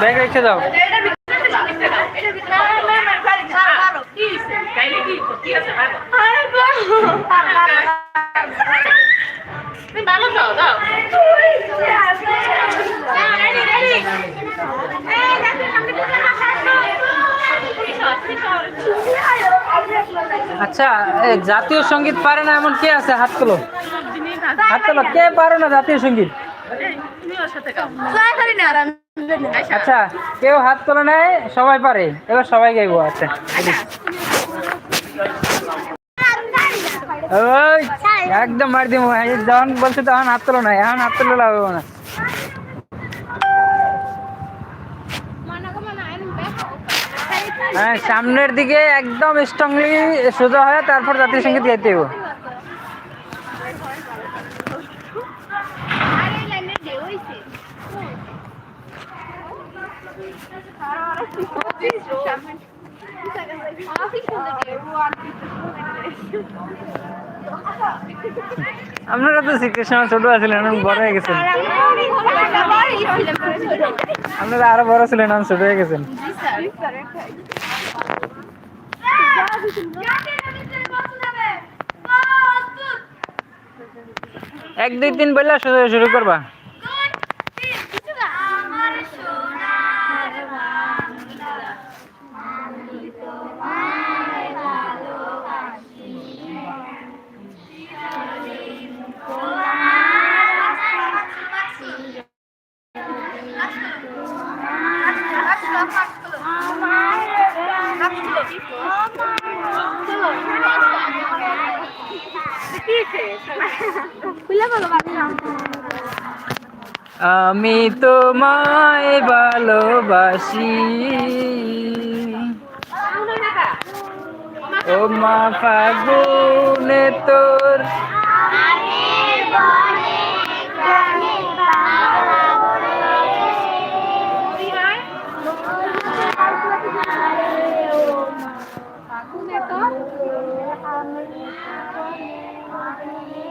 Bag রেখে দাও। আচ্ছা জাতীয় সংগীত পারে না এমন কে আছে? হাত তোলো। হাত তোলো। কে পারে না জাতীয় সংগীত? আচ্ছা। কেউ হাত তোলে নেয় সবাই পারে। এবার সবাই গাইবো আচ্ছা। ওই একদম মার দিব যখন বলছে তখন হাত তোলো না এখন হাত তোলে লাভ হবে না। হ্যাঁ সামনের দিকে একদম স্ট্রংলি সোজা হয় তারপর জাতীয় সংগীত গাইতে হবে আপনারা তো শ্রীকৃষ্ণ ছোট আছিলেন বড় হয়ে গেছেন। আপনারা আরও বড় ছিলেন, এখন ছোট হয়ে গেছেন। এক দুই তিন শুরু শুরু করবা। বাংলা তোমায় ভালোবাসি চিরদিন আমি তোমায় ভালোবাসি। ও মা ফাগুনে তোর আমি